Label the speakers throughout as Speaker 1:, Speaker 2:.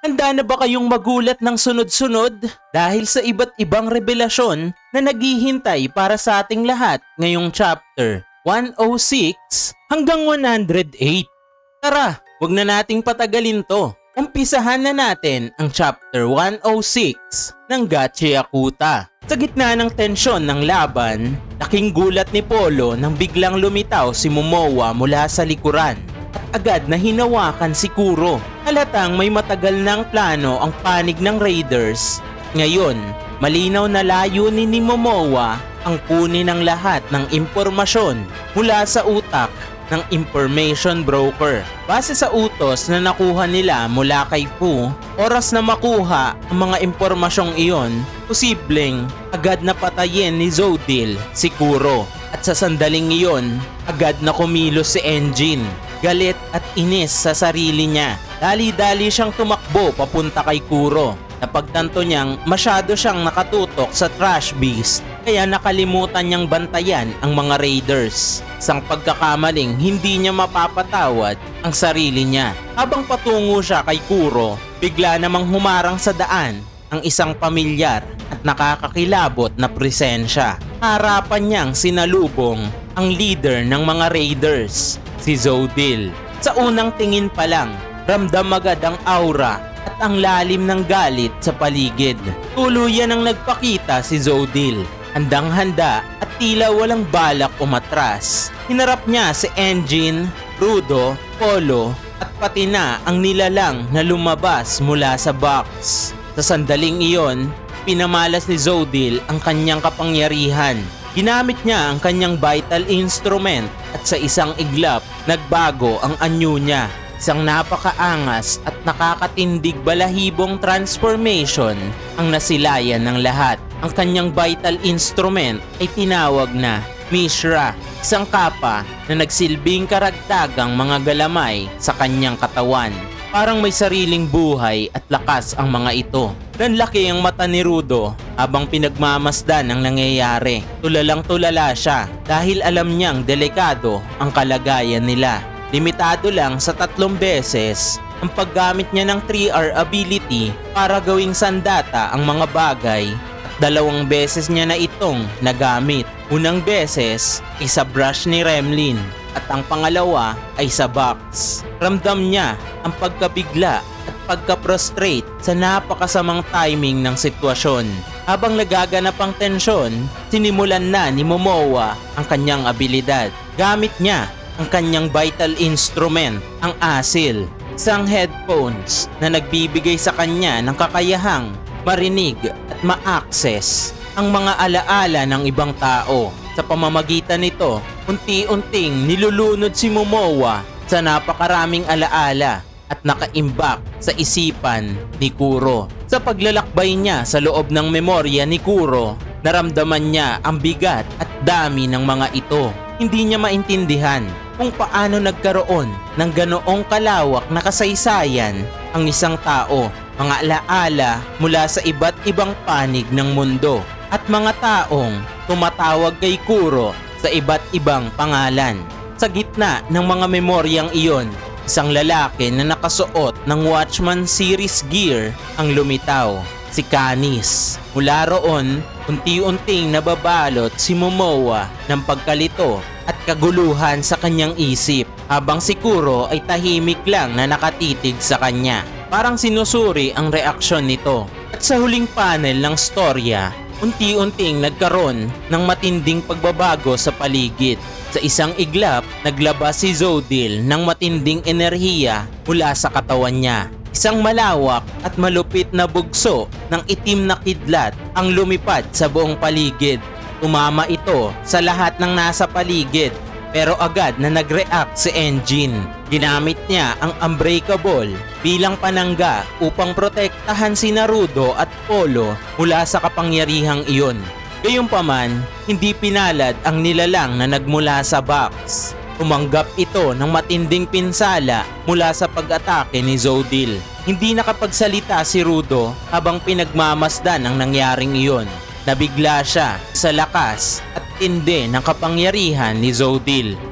Speaker 1: Handa na ba kayong magulat ng sunod-sunod? Dahil sa iba't ibang revelasyon na naghihintay para sa ating lahat ngayong chapter 106 hanggang 108. Tara, wag na nating patagalin to. Umpisahan na natin ang chapter 106 ng Gachi Akuta. Sa gitna ng tensyon ng laban, laking gulat ni Polo nang biglang lumitaw si Momoa mula sa likuran agad na hinawakan si Kuro. Halatang may matagal ng plano ang panig ng Raiders. Ngayon, malinaw na layunin ni Momoa ang kunin ng lahat ng impormasyon mula sa utak ng information broker. Base sa utos na nakuha nila mula kay Fu, oras na makuha ang mga impormasyong iyon, posibleng agad na patayin ni Zodil si Kuro. At sa sandaling iyon, agad na kumilos si Engine. Galit at inis sa sarili niya. Dali-dali siyang tumakbo papunta kay Kuro. Napagtanto niyang masyado siyang nakatutok sa trash beast kaya nakalimutan niyang bantayan ang mga raiders. Isang pagkakamaling hindi niya mapapatawad ang sarili niya. Habang patungo siya kay Kuro, bigla namang humarang sa daan ang isang pamilyar at nakakakilabot na presensya. Harapan niyang sinalubong ang leader ng mga raiders, si Zodil. Sa unang tingin pa lang, ramdam agad ang aura at ang lalim ng galit sa paligid. Tuluyan ang nagpakita si Zodil. Handang-handa at tila walang balak umatras. Hinarap niya si Engine, Rudo, Polo at pati na ang nilalang na lumabas mula sa box. Sa sandaling iyon, pinamalas ni Zodil ang kanyang kapangyarihan. Ginamit niya ang kanyang vital instrument at sa isang iglap, nagbago ang anyo niya. Isang napakaangas at nakakatindig balahibong transformation ang nasilayan ng lahat. Ang kanyang vital instrument ay tinawag na Mishra, isang kapa na nagsilbing karagdagang mga galamay sa kanyang katawan. Parang may sariling buhay at lakas ang mga ito. Nanlaki ang mata ni Rudo habang pinagmamasdan ang nangyayari. Tulalang tulala siya dahil alam niyang delikado ang kalagayan nila. Limitado lang sa tatlong beses ang paggamit niya ng 3R ability para gawing sandata ang mga bagay at dalawang beses niya na itong nagamit. Unang beses ay sa brush ni Remlin at ang pangalawa ay sa box. Ramdam niya ang pagkabigla pagka-prostrate sa napakasamang timing ng sitwasyon. Habang nagaganap ang tensyon, sinimulan na ni Momoa ang kanyang abilidad. Gamit niya ang kanyang vital instrument, ang asil, isang headphones na nagbibigay sa kanya ng kakayahang marinig at ma-access ang mga alaala ng ibang tao. Sa pamamagitan nito, unti-unting nilulunod si Momoa sa napakaraming alaala at nakaimbak sa isipan ni Kuro. Sa paglalakbay niya sa loob ng memorya ni Kuro, naramdaman niya ang bigat at dami ng mga ito. Hindi niya maintindihan kung paano nagkaroon ng ganoong kalawak na kasaysayan ang isang tao, mga alaala mula sa iba't ibang panig ng mundo at mga taong tumatawag kay Kuro sa iba't ibang pangalan. Sa gitna ng mga memoryang iyon, isang lalaki na nakasuot ng Watchman series gear ang lumitaw, si Canis. Mula roon, unti-unting nababalot si Momoa ng pagkalito at kaguluhan sa kanyang isip habang si Kuro ay tahimik lang na nakatitig sa kanya. Parang sinusuri ang reaksyon nito. At sa huling panel ng storya, unti-unting nagkaroon ng matinding pagbabago sa paligid. Sa isang iglap, naglabas si Zodil ng matinding enerhiya mula sa katawan niya. Isang malawak at malupit na bugso ng itim na kidlat ang lumipad sa buong paligid. Tumama ito sa lahat ng nasa paligid pero agad na nag-react si Engine. Ginamit niya ang Unbreakable bilang panangga upang protektahan si Naruto at Polo mula sa kapangyarihang iyon. Gayunpaman, hindi pinalad ang nilalang na nagmula sa box. Tumanggap ito ng matinding pinsala mula sa pag-atake ni Zodil. Hindi nakapagsalita si Rudo habang pinagmamasdan ang nangyaring iyon. Nabigla siya sa lakas at tindi ng kapangyarihan ni Zodil.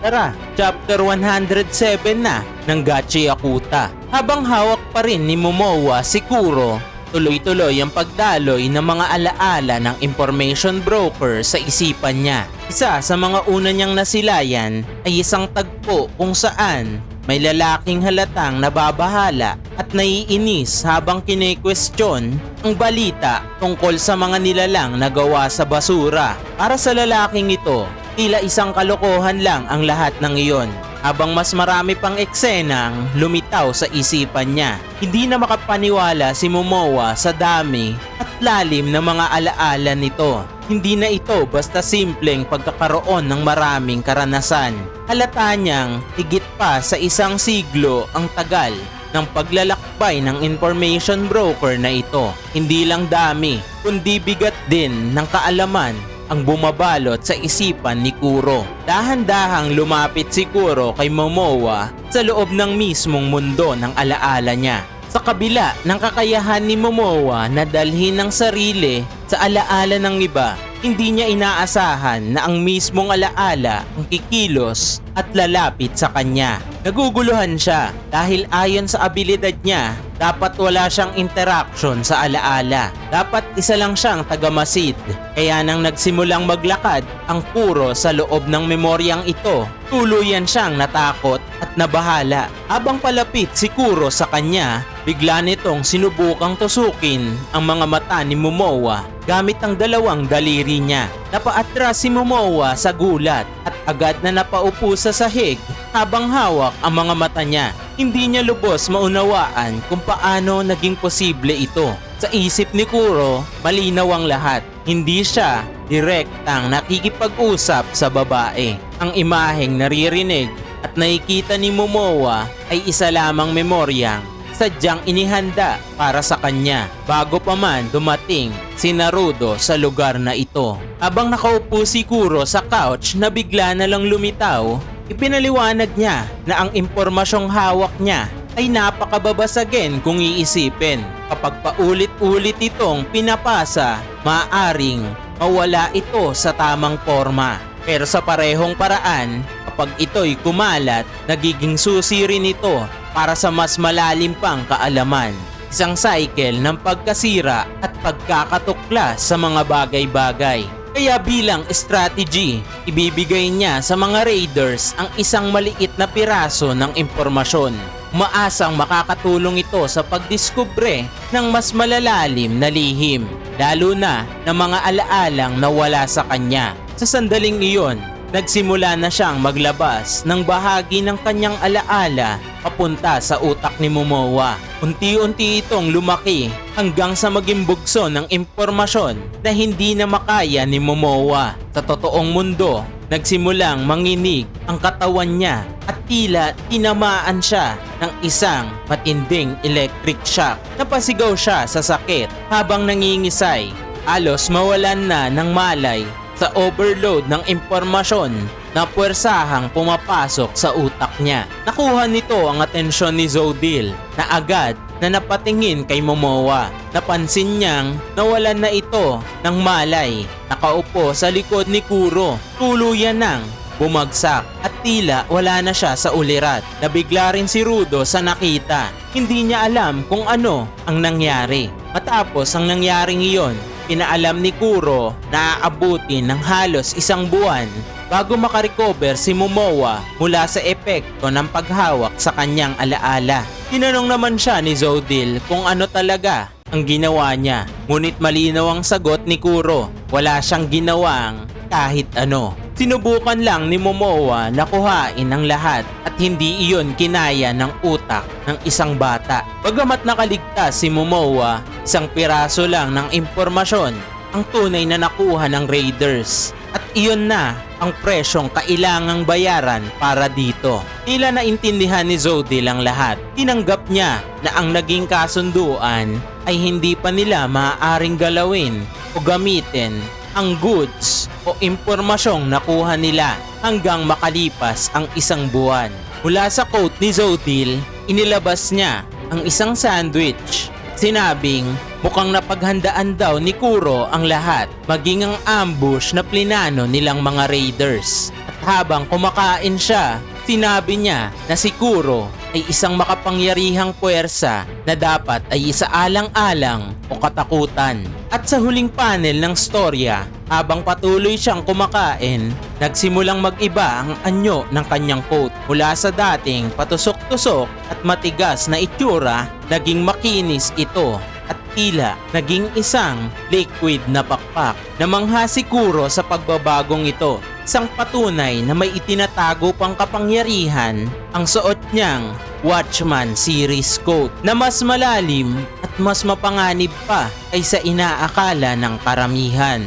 Speaker 1: Tara, chapter 107 na ng Gachi Akuta. Habang hawak pa rin ni Momoa si Kuro, tuloy-tuloy ang pagdaloy ng mga alaala ng information broker sa isipan niya. Isa sa mga una niyang nasilayan ay isang tagpo kung saan may lalaking halatang nababahala at naiinis habang kine-question ang balita tungkol sa mga nilalang na gawa sa basura. Para sa lalaking ito, tila isang kalokohan lang ang lahat ng iyon. Habang mas marami pang eksenang lumitaw sa isipan niya. Hindi na makapaniwala si Momoa sa dami at lalim ng mga alaala nito. Hindi na ito basta simpleng pagkakaroon ng maraming karanasan. Halata niyang higit pa sa isang siglo ang tagal ng paglalakbay ng information broker na ito. Hindi lang dami, kundi bigat din ng kaalaman ang bumabalot sa isipan ni Kuro. Dahan-dahang lumapit si Kuro kay Momoa sa loob ng mismong mundo ng alaala niya. Sa kabila ng kakayahan ni Momoa na dalhin ng sarili sa alaala ng iba, hindi niya inaasahan na ang mismong alaala ang kikilos at lalapit sa kanya. Naguguluhan siya dahil ayon sa abilidad niya, dapat wala siyang interaction sa alaala. Dapat isa lang siyang tagamasid. Kaya nang nagsimulang maglakad ang puro sa loob ng memoryang ito, tuluyan siyang natakot at nabahala. Habang palapit si Kuro sa kanya, bigla nitong sinubukang tusukin ang mga mata ni Momoa gamit ang dalawang daliri niya. Napaatras si Momoa sa gulat at agad na napaupo sa sahig habang hawak ang mga mata niya. Hindi niya lubos maunawaan kung paano naging posible ito. Sa isip ni Kuro, malinaw ang lahat. Hindi siya direktang nakikipag-usap sa babae. Ang imaheng naririnig at nakikita ni Momoa ay isa lamang memoryang sadyang inihanda para sa kanya bago pa man dumating si Naruto sa lugar na ito. Habang nakaupo si Kuro sa couch na bigla na lang lumitaw, ipinaliwanag niya na ang impormasyong hawak niya ay napakababasagin kung iisipin. Kapag paulit-ulit itong pinapasa, maaring mawala ito sa tamang forma. Pero sa parehong paraan, kapag ito'y kumalat, nagiging susi rin ito para sa mas malalim pang kaalaman. Isang cycle ng pagkasira at pagkakatuklas sa mga bagay-bagay. Kaya bilang strategy, ibibigay niya sa mga raiders ang isang maliit na piraso ng impormasyon. Maasang makakatulong ito sa pagdiskubre ng mas malalalim na lihim, lalo na ng mga alaalang nawala sa kanya. Sa sandaling iyon, nagsimula na siyang maglabas ng bahagi ng kanyang alaala papunta sa utak ni Momoa. Unti-unti itong lumaki hanggang sa maging bugso ng impormasyon na hindi na makaya ni Momoa. Sa totoong mundo, nagsimulang manginig ang katawan niya at tila tinamaan siya ng isang matinding electric shock. Napasigaw siya sa sakit habang nangingisay. Halos mawalan na ng malay sa overload ng impormasyon na puwersahang pumapasok sa utak niya. Nakuha nito ang atensyon ni Zodil na agad na napatingin kay Momoa. Napansin niyang nawalan na ito ng malay. Nakaupo sa likod ni Kuro. Tuluyan nang bumagsak at tila wala na siya sa ulirat. Nabigla rin si Rudo sa nakita. Hindi niya alam kung ano ang nangyari. Matapos ang nangyaring iyon, pinaalam ni Kuro na aabutin ng halos isang buwan bago makarecover si Momoa mula sa epekto ng paghawak sa kanyang alaala. Tinanong naman siya ni Zodil kung ano talaga ang ginawa niya. Ngunit malinaw ang sagot ni Kuro. Wala siyang ginawang kahit ano. Sinubukan lang ni Momoa na kuhain ang lahat at hindi iyon kinaya ng utak ng isang bata. Bagamat nakaligtas si Momoa, isang piraso lang ng impormasyon ang tunay na nakuha ng Raiders. At iyon na ang presyong kailangang bayaran para dito. Tila naintindihan ni Zodi lang lahat. Tinanggap niya na ang naging kasunduan ay hindi pa nila maaaring galawin o gamitin ang goods o impormasyong nakuha nila hanggang makalipas ang isang buwan. Mula sa quote ni Zodil, inilabas niya ang isang sandwich. Sinabing mukhang napaghandaan daw ni Kuro ang lahat maging ang ambush na plinano nilang mga raiders. At habang kumakain siya, sinabi niya na si Kuro ay isang makapangyarihang puwersa na dapat ay isaalang-alang o katakutan. At sa huling panel ng storya, habang patuloy siyang kumakain, nagsimulang mag-iba ang anyo ng kanyang coat. Mula sa dating patusok-tusok at matigas na itsura, naging makinis ito at tila naging isang liquid na pakpak. Namangha si Kuro sa pagbabagong ito. Isang patunay na may itinatago pang kapangyarihan ang suot niyang Watchman series coat na mas malalim at mas mapanganib pa kaysa inaakala ng karamihan.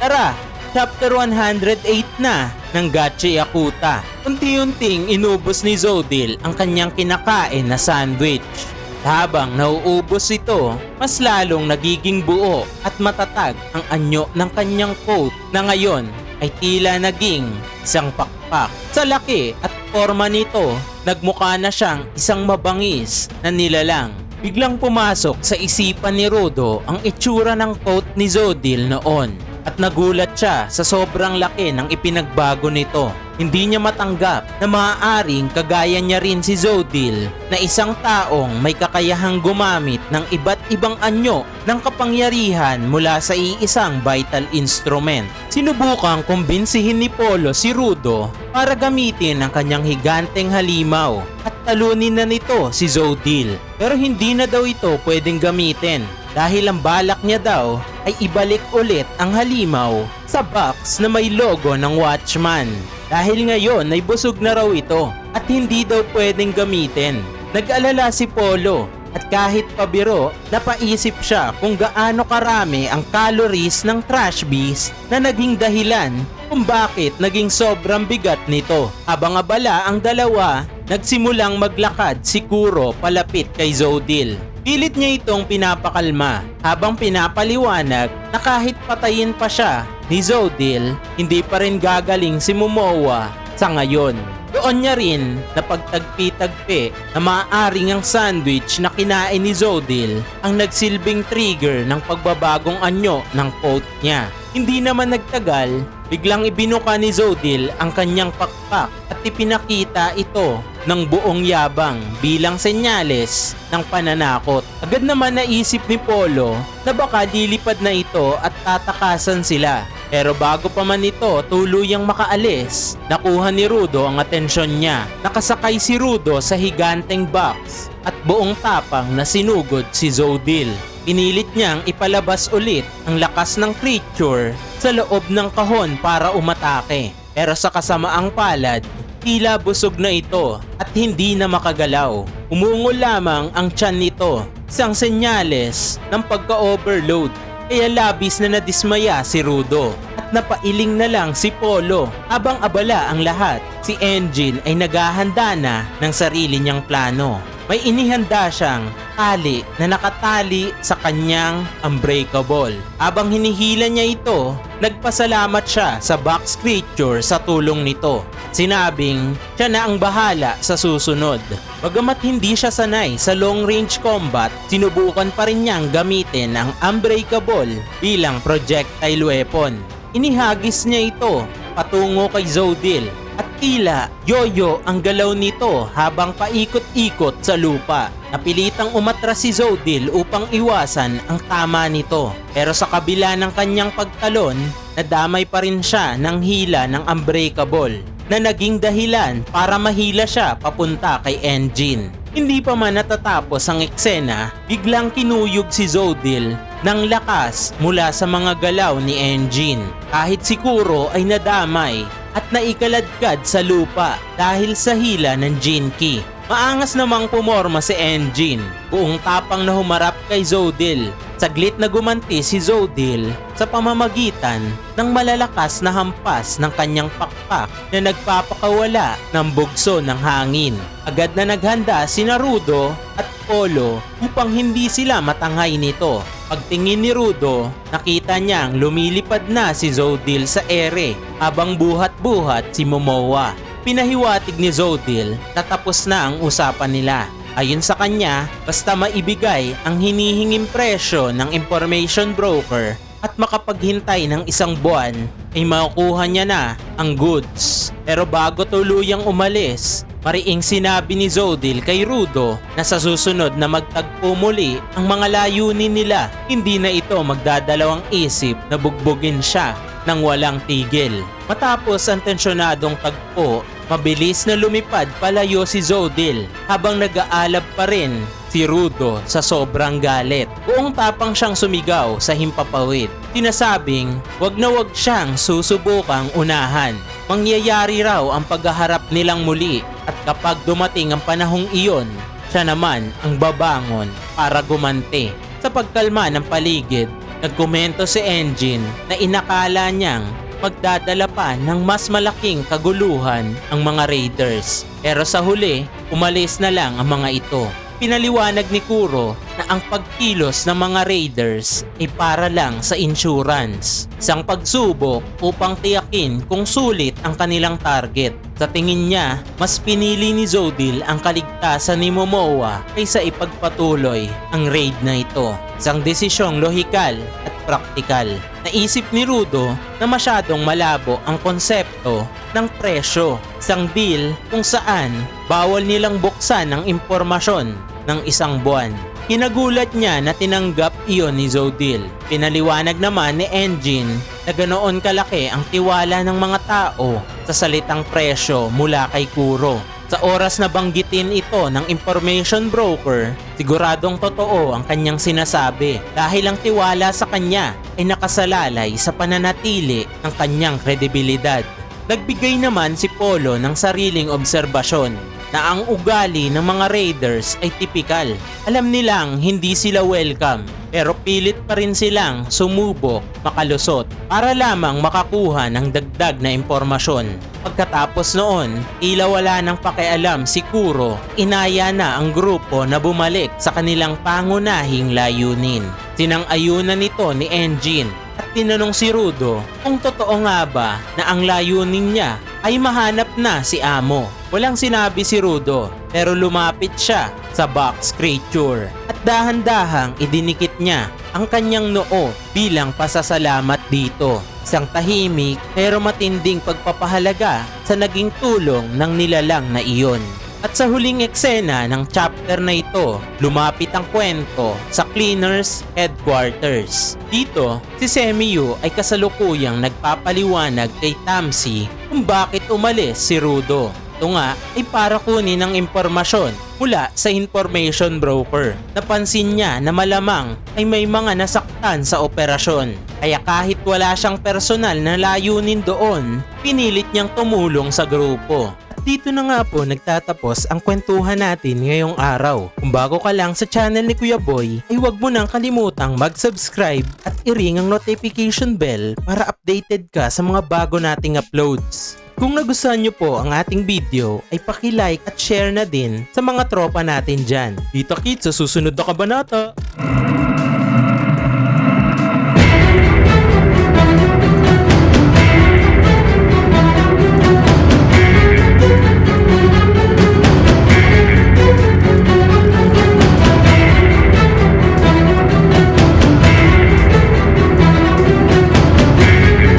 Speaker 1: Tara, chapter 108 na ng Gachi Yakuta. Unti-unting inubos ni Zodil ang kanyang kinakain na sandwich. Habang nauubos ito, mas lalong nagiging buo at matatag ang anyo ng kanyang coat na ngayon ay tila naging isang pakpak. Sa laki at forma nito, nagmukha na siyang isang mabangis na nilalang. Biglang pumasok sa isipan ni Rodo ang itsura ng coat ni Zodil noon at nagulat siya sa sobrang laki ng ipinagbago nito. Hindi niya matanggap na maaaring kagaya niya rin si Zodil na isang taong may kakayahang gumamit ng iba't ibang anyo ng kapangyarihan mula sa iisang vital instrument. Sinubukang kumbinsihin ni Polo si Rudo para gamitin ang kanyang higanteng halimaw at talunin na nito si Zodil. Pero hindi na daw ito pwedeng gamitin dahil ang balak niya daw ay ibalik ulit ang halimaw sa box na may logo ng Watchman. Dahil ngayon ay busog na raw ito at hindi daw pwedeng gamitin. Nag-alala si Polo at kahit pabiro, napaisip siya kung gaano karami ang calories ng trash beast na naging dahilan kung bakit naging sobrang bigat nito. Habang abala ang dalawa, nagsimulang maglakad si Kuro palapit kay Zodil. Pilit niya itong pinapakalma habang pinapaliwanag na kahit patayin pa siya ni Zodil, hindi pa rin gagaling si Momoa sa ngayon. Doon niya rin napagtagpi-tagpi na maaaring ang sandwich na kinain ni Zodil ang nagsilbing trigger ng pagbabagong anyo ng coat niya. Hindi naman nagtagal, biglang ibinuka ni Zodil ang kanyang pakpak at ipinakita ito ng buong yabang bilang senyales ng pananakot. Agad naman naisip ni Polo na baka lilipad na ito at tatakasan sila. Pero bago pa man ito tuluyang makaalis, nakuha ni Rudo ang atensyon niya. Nakasakay si Rudo sa higanteng box at buong tapang na sinugod si Zodil. Pinilit niyang ipalabas ulit ang lakas ng creature sa loob ng kahon para umatake. Pero sa kasamaang palad, tila busog na ito at hindi na makagalaw. Umungol lamang ang tiyan nito, isang senyales ng pagka-overload. Kaya labis na nadismaya si Rudo at napailing na lang si Polo habang abala ang lahat. Si Engine ay naghahanda na ng sarili niyang plano. May inihanda siyang tali na nakatali sa kanyang unbreakable. Habang hinihila niya ito, nagpasalamat siya sa box creature sa tulong nito. Sinabing siya na ang bahala sa susunod. Bagamat hindi siya sanay sa long range combat, sinubukan pa rin niyang gamitin ang unbreakable bilang projectile weapon. Inihagis niya ito patungo kay Zodil at tila yoyo ang galaw nito habang paikot-ikot sa lupa. Napilitang umatras si Zodil upang iwasan ang tama nito. Pero sa kabila ng kanyang pagtalon, nadamay pa rin siya ng hila ng unbreakable na naging dahilan para mahila siya papunta kay Engine. Hindi pa man natatapos ang eksena, biglang kinuyog si Zodil ng lakas mula sa mga galaw ni Engine. Kahit si Kuro ay nadamay at naikaladkad sa lupa dahil sa hila ng Jinki. Maangas namang pumorma si Engine, buong tapang na humarap kay Zodil. Saglit na gumanti si Zodil sa pamamagitan ng malalakas na hampas ng kanyang pakpak na nagpapakawala ng bugso ng hangin. Agad na naghanda si Naruto at Polo upang hindi sila matangay nito. Pagtingin ni Rudo, nakita niyang lumilipad na si Zodil sa ere habang buhat-buhat si Momoa. Pinahiwatig ni Zodil na tapos na ang usapan nila. Ayon sa kanya, basta maibigay ang hinihinging presyo ng information broker, at makapaghintay ng isang buwan ay makukuha niya na ang goods. Pero bago tuluyang umalis, mariing sinabi ni Zodil kay Rudo na sa susunod na magtagpo muli ang mga layunin nila, hindi na ito magdadalawang isip na bugbugin siya ng walang tigil. Matapos ang tensyonadong tagpo, mabilis na lumipad palayo si Zodil habang nag-aalab pa rin si Rudo sa sobrang galit. Buong tapang siyang sumigaw sa himpapawid. Tinasabing wag na wag siyang susubukang unahan. Mangyayari raw ang paghaharap nilang muli at kapag dumating ang panahong iyon, siya naman ang babangon para gumante. Sa pagkalma ng paligid, nagkomento si Engine na inakala niyang magdadala pa ng mas malaking kaguluhan ang mga raiders. Pero sa huli, umalis na lang ang mga ito. Pinaliwanag ni Kuro ang pagkilos ng mga raiders ay para lang sa insurance. Isang pagsubok upang tiyakin kung sulit ang kanilang target. Sa tingin niya, mas pinili ni Zodil ang kaligtasan ni Momoa kaysa ipagpatuloy ang raid na ito. Isang desisyong lohikal at praktikal. Naisip ni Rudo na masyadong malabo ang konsepto ng presyo. Isang deal kung saan bawal nilang buksan ang impormasyon ng isang buwan. Kinagulat niya na tinanggap iyon ni Zodil. Pinaliwanag naman ni Engine na ganoon kalaki ang tiwala ng mga tao sa salitang presyo mula kay Kuro. Sa oras na banggitin ito ng information broker, siguradong totoo ang kanyang sinasabi dahil ang tiwala sa kanya ay nakasalalay sa pananatili ng kanyang kredibilidad. Nagbigay naman si Polo ng sariling obserbasyon na ang ugali ng mga raiders ay tipikal. Alam nilang hindi sila welcome pero pilit pa rin silang sumubok makalusot para lamang makakuha ng dagdag na impormasyon. Pagkatapos noon, tila wala nang pakialam si Kuro, inaya na ang grupo na bumalik sa kanilang pangunahing layunin. Sinang-ayunan nito ni Engine at tinanong si Rudo kung totoo nga ba na ang layunin niya ay mahanap na si Amo. Walang sinabi si Rudo pero lumapit siya sa box creature at dahan-dahang idinikit niya ang kanyang noo bilang pasasalamat dito. Isang tahimik pero matinding pagpapahalaga sa naging tulong ng nilalang na iyon. At sa huling eksena ng chapter na ito, lumapit ang kwento sa Cleaners Headquarters. Dito, si Semiyu ay kasalukuyang nagpapaliwanag kay Tamsi kung bakit umalis si Rudo. Ito nga ay para kunin ang impormasyon mula sa information broker. Napansin niya na malamang ay may mga nasaktan sa operasyon. Kaya kahit wala siyang personal na layunin doon, pinilit niyang tumulong sa grupo. Dito na nga po nagtatapos ang kwentuhan natin ngayong araw. Kung bago ka lang sa channel ni Kuya Boy, ay huwag mo nang kalimutang mag-subscribe at i-ring ang notification bell para updated ka sa mga bago nating uploads. Kung nagustuhan nyo po ang ating video, ay paki-like at share na din sa mga tropa natin dyan. Kita kits sa susunod na kabanata!